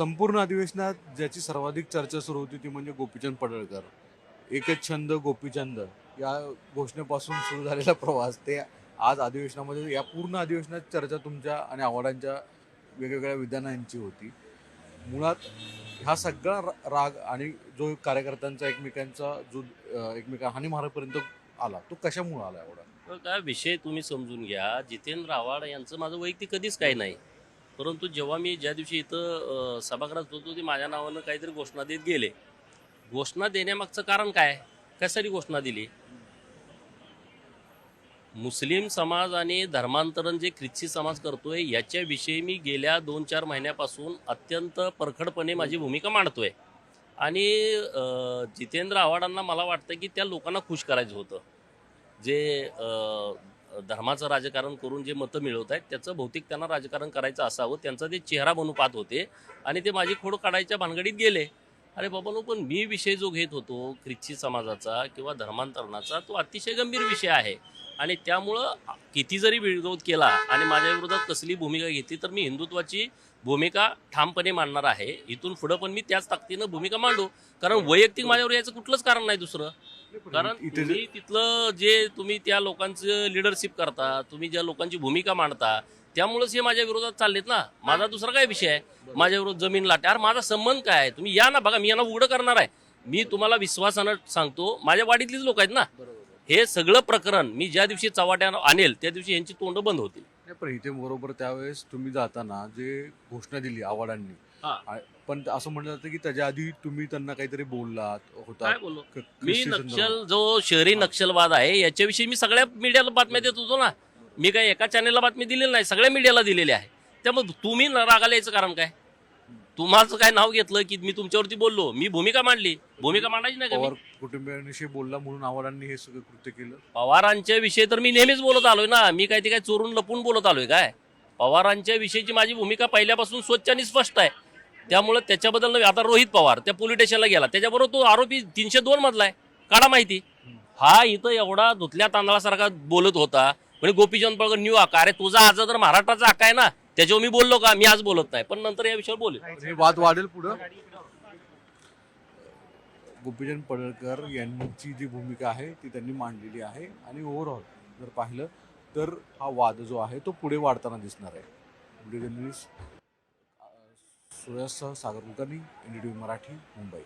संपूर्ण अधिवेशनात ज्याची सर्वाधिक चर्चा सुरू होती ती म्हणजे गोपीचंद पडळकर. एकच छंद गोपीचंद. या घोषणेपासून सुरू झालेला प्रवास. ते आज अधिवेशनामध्ये या पूर्ण अधिवेशनात चर्चा तुमच्या आणि आव्हाडांच्या वेगवेगळ्या विधानांची होती. मुळात हा सगळा रा- राग आणि जो कार्यकर्त्यांचा एकमेकांचा जो एकमेका हानीमारापर्यंत आला तो कशामुळे आला एवढा? तर काय विषय तुम्ही समजून घ्या. जितेंद्र आव्हाड यांचं माझं वैयक्तिक कधीच काही नाही. परंतु जेव्हा मी ज्या दिवशी इथं सभागृहात होतो ते माझ्या नावानं काहीतरी घोषणा देत गेले. घोषणा देण्यामागचं कारण काय? कशासाठी घोषणा दिली? मुस्लिम समाज आणि धर्मांतरण जे ख्रिस्ती समाज करतोय याच्याविषयी मी गेल्या दोन चार महिन्यापासून अत्यंत परखडपणे माझी भूमिका मांडतोय. आणि जितेंद्र आव्हाडांना मला वाटतं की त्या लोकांना खुश करायचं होतं. जे धर्माचं राजकारण करून जे मतं मिळवत आहेत त्याचं भौतिक त्यांना राजकारण करायचं असावं. त्यांचा ते चेहरा बनू पाहत होते आणि ते माझी खोड काढायच्या भानगडीत गेले. अरे बाबा नो पण मी विषय जो घेत होतो ख्रिस्ती समाजाचा किंवा धर्मांतरणाचा तो अतिशय गंभीर विषय आहे. आणि त्यामुळं किती जरी विरोध केला आणि माझ्या विरोधात कसली भूमिका घेतली तर मी हिंदुत्वाची भूमिका ठामपणे मांडणार आहे. इथून पुढं पण मी त्याच ताकदीनं भूमिका मांडू. कारण वैयक्तिक माझ्यावर याचं कुठलंच कारण नाही दुसरं. कारण तुम्ही तिथलं जे तुम्ही त्या लोकांचं लिडरशिप करता तुम्ही ज्या लोकांची भूमिका मांडता त्यामुळेच हे माझ्या विरोधात चाललेत ना. माझा दुसरा काय विषय आहे. माझ्या विरोध जमीन लाटे अरे माझा संबंध काय आहे? तुम्ही या ना बघा मी यांना उघडं करणार आहे. मी तुम्हाला विश्वासानं सांगतो माझ्या वाडीतलीच लोक आहेत ना. हे सगळं प्रकरण मी ज्या दिवशी चव्हाट्यानं आणेल त्या दिवशी यांची तोंड बंद होतील. पण इथे बरोबर त्यावेळेस तुम्ही जाताना जे घोषणा दिली आव्हाडांनी हा. पण असं म्हटलं जातं की त्याच्या आधी तुम्ही त्यांना काहीतरी बोललात होता काय बोललो? क- मी नक्षल. जो शहरी नक्षलवाद आहे याच्याविषयी मी सगळ्या मीडियाला बातम्या देत होतो ना. मी काय एका चॅनेलला बातमी दिलेली नाही सगळ्या मीडियाला दिलेली आहे. त्यामुळे तुम्ही न रागाला यायचं कारण काय? तुम्हाला काय नाव घेतलं की मी तुमच्यावरती बोललो? मी भूमिका मांडली. भूमिका मांडायची नाही का मी? पवार कुटुंबियांशी बोलला म्हणून आव्हाडांनी हे सगळं कृत्य केलं. पवारांच्या विषयी तर मी नेहमीच बोलत आलोय ना. मी काय ते काय चोरून लपून बोलत आलोय काय? पवारांच्या विषयीची माझी भूमिका पहिल्यापासून स्वच्छ आणि स्पष्ट आहे. त्यामुळे त्याच्याबद्दल. आता रोहित पवार त्या पोलीस स्टेशनला गेला. त्याच्याबरोबर तो आरोपी तीनशे दोन मधला आहे काढा माहिती. हा इथं एवढा धुतल्या तांदळासारखा बोलत होता. म्हणजे गोपीचंद पळकर न्यू आका. अरे तुझा आज तर महाराष्ट्राचा आका आहे ना त्याच्यावर मी बोललो का? मी आज बोलत नाही. पण नंतर या विषयावर बोलेल. हे वाद वाढेल पुढं. गोपीचंद पडळकर यांची जी भूमिका आहे ती त्यांनी मांडलेली आहे. आणि ओव्हरऑल जर पाहिलं तर हा वाद जो आहे तो पुढे वाढताना दिसणार आहे. व्हिडिओ सुरेशसह सागर कुलकर्णी एन मराठी मुंबई.